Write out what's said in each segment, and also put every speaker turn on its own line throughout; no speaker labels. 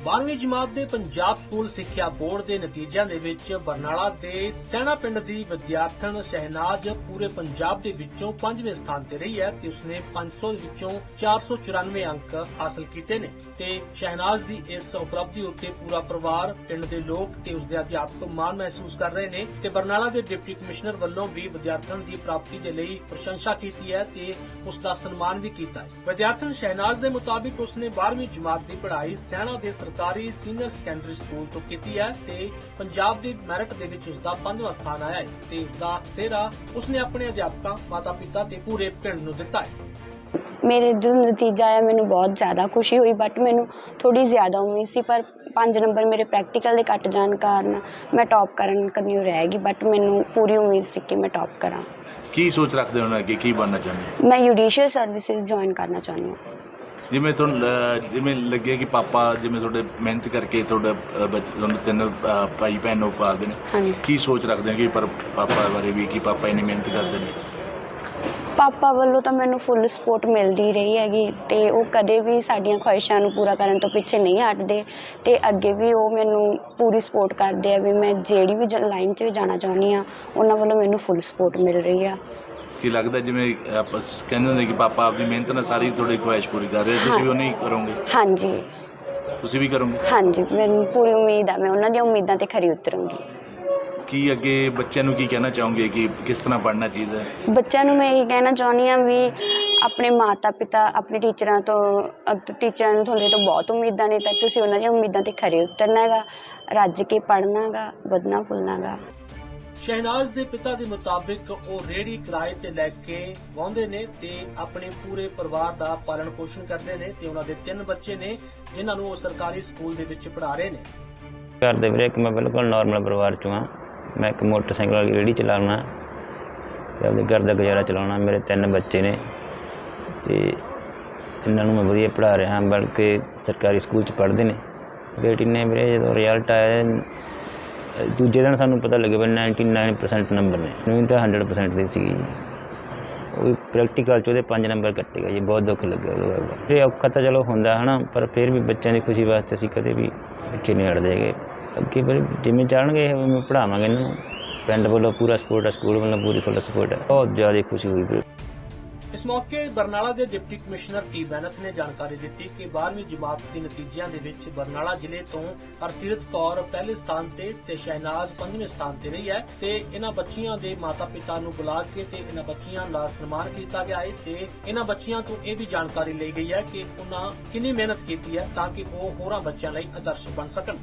12ਵੀਂ ਜਮਾਤ ਦੇ ਪੰਜਾਬ ਸਕੂਲ ਸਿੱਖਿਆ ਬੋਰਡ ਦੇ ਨਤੀਜਿਆਂ ਦੇ ਵਿੱਚ ਬਰਨਾਲਾ ਦੇ ਸੈਣਾ ਪਿੰਡ ਦੀ ਵਿਦਿਆਰਥਣ ਸ਼ਹਿਨਾਜ਼ ਪੂਰੇ ਪੰਜਾਬ ਦੇ ਵਿੱਚੋਂ 5ਵੇਂ ਸਥਾਨ ਤੇ ਰਹੀ ਹੈ ਤੇ ਉਸਨੇ 500 ਵਿੱਚੋਂ 494 ਅੰਕ ਹਾਸਲ ਕੀਤੇ ਨੇ ਤੇ ਸ਼ਹਿਨਾਜ਼ ਦੀ ਇਸ ਉਪਲਬਧੀ ਉੱਤੇ ਪੂਰਾ ਪਰਿਵਾਰ, ਪਿੰਡ ਦੇ ਲੋਕ ਤੇ ਉਸਦੇ ਅਧਿਆਪਕ ਮਾਣ ਮਹਿਸੂਸ ਕਰ ਰਹੇ ਨੇ ਤੇ ਬਰਨਾਲਾ ਦੇ ਡਿਪਟੀ ਕਮਿਸ਼ਨਰ ਵੱਲੋਂ ਵੀ ਵਿਦਿਆਰਥਣ ਦੀ ਪ੍ਰਾਪਤੀ ਦੇ ਲਈ ਪ੍ਰਸ਼ੰਸਾ ਕੀਤੀ ਹੈ ਤੇ ਉਸ ਦਾ ਸਨਮਾਨ ਵੀ ਕੀਤਾ ਹੈ। ਵਿਦਿਆਰਥਣ ਸ਼ਹਿਨਾਜ਼ ਦੇ ਮੁਤਾਬਿਕ ਉਸਨੇ 12ਵੀਂ ਜਮਾਤ ਦੀ ਪੜ੍ਹਾਈ ਸੈਣਾ ਦੇ ਸਰਕਾਰੀ ਸੀਨੀਅਰ ਸੈਕੰਡਰੀ ਸਕੂਲ ਤੋਂ ਕੀਤੀ ਹੈ ਤੇ ਪੰਜਾਬ ਦੀ ਮੈਰਿਟ ਦੇ ਵਿੱਚ ਉਸਦਾ ਪੰਜਵਾਂ ਸਥਾਨ ਆਇਆ ਹੈ ਤੇ ਉਸਦਾ ਸਿਹਰਾ ਉਸਨੇ ਆਪਣੇ ਅਧਿਆਪਕਾਂ ਮਾਤਾ-ਪਿਤਾ ਤੇ ਪੂਰੇ ਪਿੰਡ ਨੂੰ ਦਿੱਤਾ ਹੈ।
ਮੇਰੇ ਜਦੋਂ ਨਤੀਜਾ ਆਇਆ ਮੈਨੂੰ ਬਹੁਤ ਜ਼ਿਆਦਾ ਖੁਸ਼ੀ ਹੋਈ ਬਟ ਮੈਨੂੰ ਥੋੜੀ ਜ਼ਿਆਦਾ ਉਮੀਦ ਸੀ ਪਰ 5 ਨੰਬਰ ਮੇਰੇ ਪ੍ਰੈਕਟੀਕਲ ਦੇ ਘੱਟ ਜਾਣ ਕਾਰਨ ਮੈਂ ਟੌਪ ਕਰਨ ਕਰਨੀ ਰਹਿ ਗਈ ਬਟ ਮੈਨੂੰ ਪੂਰੀ ਉਮੀਦ ਸੀ ਕਿ ਮੈਂ ਟੌਪ ਕਰਾਂ।
ਕੀ ਸੋਚ ਰੱਖਦੇ ਹੋ ਅੱਗੇ? ਕੀ ਬਣਨਾ ਚਾਹੁੰਦੇ ਹੋ?
ਮੈਂ ਜੁਡੀਸ਼ੀਅਲ ਸਰਵਿਸਿਜ਼ ਜੁਆਇਨ ਕਰਨਾ ਚਾਹੁੰਦੀ ਹਾਂ।
ਜਿਵੇਂ ਤੁਹਾਨੂੰ ਜਿਵੇਂ ਲੱਗਿਆ ਕਿ ਪਾਪਾ ਜਿਵੇਂ ਤੁਹਾਡੇ ਮਿਹਨਤ ਕਰਕੇ ਤੁਹਾਡਾ ਤੁਹਾਨੂੰ ਤਿੰਨ ਭਾਈ ਭੈਣ ਨੂੰ ਪਾਲਦੇ ਨੇ। ਕੀ ਸੋਚ ਰੱਖਦੇ ਹੋ ਕਿ ਪਰ ਪਾਪਾ ਬਾਰੇ ਵੀ ਕਿ ਪਾਪਾ ਇੰਨੀ ਮਿਹਨਤ ਕਰਦੇ ਨੇ?
ਪਾਪਾ ਵੱਲੋਂ ਤਾਂ ਮੈਨੂੰ ਫੁੱਲ ਸਪੋਰਟ ਮਿਲਦੀ ਰਹੀ ਹੈਗੀ ਤੇ ਉਹ ਕਦੇ ਵੀ ਸਾਡੀਆਂ ਖੁਆਇਸ਼ਾਂ ਨੂੰ ਪੂਰਾ ਕਰਨ ਤੋਂ ਪਿੱਛੇ ਨਹੀਂ ਹਟਦੇ ਤੇ ਅੱਗੇ ਵੀ ਉਹ ਮੈਨੂੰ ਪੂਰੀ ਸਪੋਰਟ ਕਰਦੇ ਆ ਵੀ ਮੈਂ ਜਿਹੜੀ ਵੀ ਲਾਈਨ 'ਚ ਵੀ ਜਾਣਾ ਚਾਹੁੰਦੀ ਆ ਉਹਨਾਂ ਵੱਲੋਂ ਮੈਨੂੰ ਫੁੱਲ ਸਪੋਰਟ ਮਿਲ ਰਹੀ ਆ।
ਕੀ ਲੱਗਦਾ ਜਿਵੇਂ ਆਪਾਂ ਕਹਿੰਦੇ ਹੁੰਦੇ ਕਿ ਪਾਪਾ ਆਪਣੀ ਮਿਹਨਤ ਨਾਲ ਸਾਰੀ ਤੁਹਾਡੀ ਖੁਆਇਸ਼ ਪੂਰੀ ਕਰ ਰਹੇ ਤੁਸੀਂ ਵੀ ਉਹਨੇ ਹੀ ਕਰੋਗੇ?
ਹਾਂਜੀ।
ਤੁਸੀਂ ਵੀ ਕਰੋਗੇ?
ਹਾਂਜੀ ਮੈਨੂੰ ਪੂਰੀ ਉਮੀਦ ਆ ਮੈਂ ਉਹਨਾਂ ਦੀਆਂ ਉਮੀਦਾਂ ਤੇ ਖਰੀ ਉਤਰੂੰਗੀ।
ਕੀ ਅੱਗੇ ਬੱਚਿਆਂ ਨੂੰ ਕੀ ਕਹਿਣਾ ਚਾਹੋਗੇ ਕਿ ਕਿਸ ਤਰ੍ਹਾਂ ਪੜ੍ਹਨਾ ਚਾਹੀਦਾ ਹੈ?
ਬੱਚਿਆਂ ਨੂੰ ਮੈਂ ਇਹ ਕਹਿਣਾ ਚਾਹੁੰਦੀ ਆ ਵੀ ਆਪਣੇ ਮਾਤਾ ਪਿਤਾ ਆਪਣੇ ਟੀਚਰਾਂ ਤੋਂ ਅਗ- ਟੀਚਰਾਂ ਨੂੰ ਤੁਹਾਡੇ ਤੋਂ ਬਹੁਤ ਉਮੀਦਾਂ ਨੇ ਤਾਂ ਤੁਸੀਂ ਉਹਨਾਂ ਦੀਆਂ ਉਮੀਦਾਂ ਤੇ ਖਰੇ ਉਤਰਨਾ ਹੈਗਾ ਰੱਜ ਕੇ ਪੜ੍ਹਨਾ ਗਾ ਵਧਣਾ ਫੁੱਲਣਾ ਗਾ
ਸ਼ਹਿਨਾਜ਼ ਦੇ ਪਿਤਾ ਦੇ ਮੁਤਾਬਿਕ ਉਹ ਰੇੜੀ ਕਿਰਾਏ ਤੇ ਲੈ ਕੇ ਵਾਹੁੰਦੇ ਨੇ ਤੇ ਆਪਣੇ ਪੂਰੇ ਪਰਿਵਾਰ ਦਾ ਪਾਲਣ ਪੋਸ਼ਣ ਕਰਦੇ ਨੇ ਤੇ ਉਹਨਾਂ ਦੇ ਤਿੰਨ ਬੱਚੇ ਨੇ, ਜਿਨ੍ਹਾਂ ਨੂੰ ਉਹ ਸਰਕਾਰੀ ਸਕੂਲ ਦੇ ਵਿੱਚ ਪੜ੍ਹਾ ਰਹੇ ਨੇ।
ਘਰ ਦੇ ਵੀਰੇ, ਇੱਕ ਮੈਂ ਬਿਲਕੁਲ ਨਾਰਮਲ ਪਰਿਵਾਰ ਚੋਂ ਹਾਂ। ਮੈਂ ਇੱਕ ਮੋਟਰਸਾਈਕਲ ਵਾਲੀ ਰੇਹੜੀ ਚਲਾਉਣਾ, ਤੇ ਆਪਣੇ ਘਰ ਦਾ ਗੁਜ਼ਾਰਾ ਚਲਾਉਣਾ। ਮੇਰੇ ਤਿੰਨ ਬੱਚੇ ਨੇ ਤੇ ਇਹਨਾਂ ਨੂੰ ਮੈਂ ਵਧੀਆ ਪੜ੍ਹਾ ਰਿਹਾ, ਬਲਕਿ ਸਰਕਾਰੀ ਸਕੂਲ ਚ ਪੜ੍ਹਦੇ ਨੇ। ਬੇਟੀ ਨੇ ਵੀਰੇ, ਜਦੋਂ ਰਿਜ਼ਲਟ ਆਇਆ ਦੂਜੇ ਦਿਨ ਸਾਨੂੰ ਪਤਾ ਲੱਗਿਆ ਵੀ 99% ਨੰਬਰ ਨੇ। ਨਹੀਂ ਤਾਂ 100% ਦੇ ਸੀ ਉਹ ਪ੍ਰੈਕਟੀਕਲ ਚ ਉਹਦੇ 5 ਨੰਬਰ ਕੱਟੇ ਗਏ ਜੀ, ਬਹੁਤ ਦੁੱਖ ਲੱਗਿਆ ਉਹ ਗੱਲ ਦਾ ਇਹ ਔਖਾ ਤਾਂ ਚਲੋ ਹੁੰਦਾ ਹਨਾ, ਪਰ ਫਿਰ ਵੀ ਬੱਚਿਆਂ ਦੀ ਖੁਸ਼ੀ ਵਾਸਤੇ ਅਸੀਂ ਕਦੇ ਵੀ ਪਿੱਛੇ ਨਹੀਂ ਹਟਦੇ ਹੈਗੇ। ਅੱਗੇ ਪਰ ਜਿਵੇਂ ਚਾਹਣਗੇ ਇਹ ਮੈਂ ਪੜ੍ਹਾਵਾਂਗੇ ਇਹਨਾਂ ਨੂੰ। ਪਿੰਡ ਵੱਲੋਂ ਪੂਰਾ ਸਪੋਰਟ ਹੈ ਸਕੂਲ ਵੱਲੋਂ ਪੂਰੀ ਫੁੱਲ ਸਪੋਰਟ ਹੈ ਬਹੁਤ ਜ਼ਿਆਦਾ ਖੁਸ਼ੀ ਹੋਈ ਵੀਰੇ
ਇਸ ਮੌਕੇ ਬਰਨਾਲਾ ਦੇ ਡਿਪਟੀ ਕਮਿਸ਼ਨਰ ਟੀ ਬੈਨਤ ਨੇ ਜਾਣਕਾਰੀ ਦਿੱਤੀ ਕਿ 12ਵੀਂ ਜਮਾਤ ਦੇ ਨਤੀਜਿਆਂ ਦੇ ਵਿੱਚ ਬਰਨਾਲਾ ਜ਼ਿਲ੍ਹੇ ਤੋਂ ਹਰਸੀਰਤ ਕੌਰ ਪਹਿਲੇ ਸਥਾਨ ਤੇ ਤੇ ਸ਼ਹਿਨਾਜ਼ ਪੰਜਵੇਂ ਸਥਾਨ ਤੇ ਰਹੀ ਹੈ ਤੇ ਇਹਨਾਂ ਬੱਚੀਆਂ ਦੇ ਮਾਤਾ-ਪਿਤਾ ਨੂੰ ਬੁਲਾ ਕੇ ਤੇ ਇਹਨਾਂ ਬੱਚੀਆਂ ਦਾ ਸਨਮਾਨ ਕੀਤਾ ਗਿਆ ਹੈ ਤੇ ਇਹਨਾਂ ਬੱਚੀਆਂ ਤੋਂ ਇਹ ਵੀ ਜਾਣਕਾਰੀ ਲਈ ਗਈ ਹੈ ਕਿ ਉਹਨਾਂ ਕਿੰਨੀ ਮਿਹਨਤ ਕੀਤੀ ਹੈ ਤਾਂ ਕਿ ਉਹ ਹੋਰਾਂ ਬੱਚਿਆਂ ਲਈ ਆਦਰਸ਼ ਬਣ ਸਕਣ।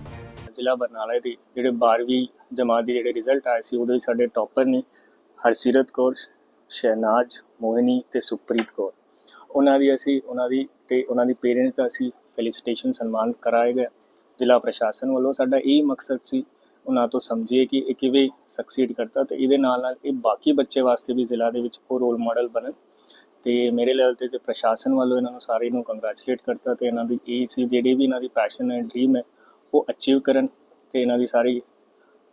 ਜ਼ਿਲ੍ਹਾ ਬਰਨਾਲਾ ਦੇ ਜਿਹੜੇ 12ਵੀਂ ਜਮਾਤ ਦੇ ਜਿਹੜੇ ਰਿਜ਼ਲਟ ਆਏ ਸੀ, ਉਹਦੇ ਵਿੱਚ ਸਾਡੇ ਟੌਪਰ ਨੇ ਹਰਸਿਰਤ ਕੌਰ ਸ਼ਹਿਨਾਜ਼, ਮੋਹਿਨੀ ਤੇ ਸੁਪ੍ਰੀਤ ਕੌਰ। ਉਹਨਾਂ ਦੀ ਅਸੀਂ, ਉਹਨਾਂ ਦੀ ਤੇ ਉਹਨਾਂ ਦੀ ਪੇਰੈਂਟਸ ਦਾ ਅਸੀਂ ਫੈਲੀਸੀਟੇਸ਼ਨ ਸਨਮਾਨ ਕਰਾਇਆ ਗਿਆ। ਜ਼ਿਲ੍ਹਾ ਪ੍ਰਸ਼ਾਸਨ ਵੱਲੋਂ ਸਾਡਾ ਇਹ ਮਕਸਦ ਸੀ, ਉਹਨਾਂ ਤੋਂ ਸਮਝੀਏ ਕਿ ਇਹ ਕਿਵੇਂ ਸਕਸੀਡ ਕਰਤਾ ਤੇ ਇਹਦੇ ਨਾਲ ਨਾਲ ਇਹ ਬਾਕੀ ਬੱਚੇ ਵਾਸਤੇ ਵੀ ਜ਼ਿਲ੍ਹਾ ਦੇ ਵਿੱਚ ਉਹ ਰੋਲ ਮਾਡਲ ਬਣਨ। ਤੇ ਮੇਰੇ ਲੈਵਲ ਤੇ ਤੇ ਪ੍ਰਸ਼ਾਸਨ ਵੱਲੋਂ ਇਹਨਾਂ ਨੂੰ ਸਾਰੇ ਨੂੰ ਕੰਗ੍ਰੈਚੁਲੇਟ ਕਰਤਾ ਤੇ ਇਹਨਾਂ ਦੀ ਇਹ ਸੀ, ਜਿਹੜੀ ਵੀ ਇਹਨਾਂ ਦੀ ਪੈਸ਼ਨ ਹੈ ਡ੍ਰੀਮ ਹੈ, ਉਹ ਅਚੀਵ ਕਰਨ ਤੇ ਇਹਨਾਂ ਦੀ ਸਾਰੀ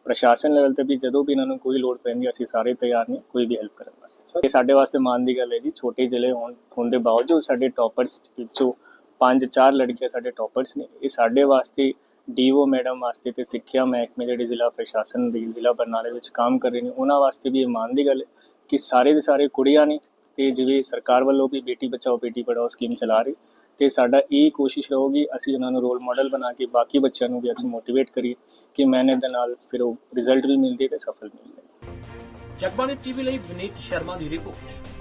ਪ੍ਰਸ਼ਾਸਨ ਲੈਵਲ ਤੇ ਵੀ ਜਦੋਂ ਵੀ ਇਹਨਾਂ ਨੂੰ ਕੋਈ ਲੋੜ ਪੈਂਦੀ ਅਸੀਂ ਸਾਰੇ ਤਿਆਰ ਨੇ ਕੋਈ ਵੀ ਹੈਲਪ ਕਰਨ ਵਾਸਤੇ। ਇਹ ਸਾਡੇ ਵਾਸਤੇ ਮਾਣ ਦੀ ਗੱਲ ਹੈ ਜੀ ਛੋਟੇ ਜ਼ਿਲ੍ਹੇ ਹੋਣ ਹੋਣ ਦੇ ਬਾਵਜੂਦ ਸਾਡੇ ਟੌਪਰਸ ਵਿੱਚੋਂ ਪੰਜ ਚਾਰ ਲੜਕੀਆਂ ਸਾਡੇ ਟੌਪਰਸ ਨੇ। ਇਹ ਸਾਡੇ ਵਾਸਤੇ ਡੀਓ ਮੈਡਮ ਵਾਸਤੇ ਤੇ ਸਿੱਖਿਆ ਮਹਿਕਮੇ ਜਿਹੜੇ ਜ਼ਿਲ੍ਹਾ ਪ੍ਰਸ਼ਾਸਨ ਦੀ ਜ਼ਿਲ੍ਹਾ ਬਰਨਾਲੇ ਵਿੱਚ ਕੰਮ ਕਰ ਰਹੇ ਨੇ ਉਹਨਾਂ ਵਾਸਤੇ ਵੀ ਇਹ ਮਾਣ ਦੀ ਗੱਲ ਹੈ ਕਿ ਸਾਰੇ ਦੇ ਸਾਰੇ ਕੁੜੀਆਂ ਨੇ ਤੇ ਜਿਵੇਂ ਸਰਕਾਰ ਵੱਲੋਂ ਵੀ ਬੇਟੀ ਬਚਾਓ ਬੇਟੀ ਪੜਾਓ ਸਕੀਮ ਚਲਾ ਰਹੀ ਤੇ ਸਾਡਾ ਇਹ ਕੋਸ਼ਿਸ਼ ਰਹੂਗੀ, ਅਸੀਂ ਉਹਨਾਂ ਨੂੰ ਰੋਲ ਮਾਡਲ ਬਣਾ ਕੇ ਬਾਕੀ ਬੱਚਿਆਂ ਨੂੰ ਵੀ ਅਸੀਂ ਮੋਟੀਵੇਟ ਕਰੀਏ ਕਿ ਮਿਹਨਤ ਦੇ ਨਾਲ ਫਿਰ ਉਹ ਰਿਜ਼ਲਟ ਵੀ ਮਿਲਦੀ ਤੇ ਸਫਲ ਮਿਲਦੇ
ਜਗਬਾਣੀ ਟੀਵੀ ਲਈ ਵਿਨੀਤ ਸ਼ਰਮਾ ਦੀ ਰਿਪੋਰਟ।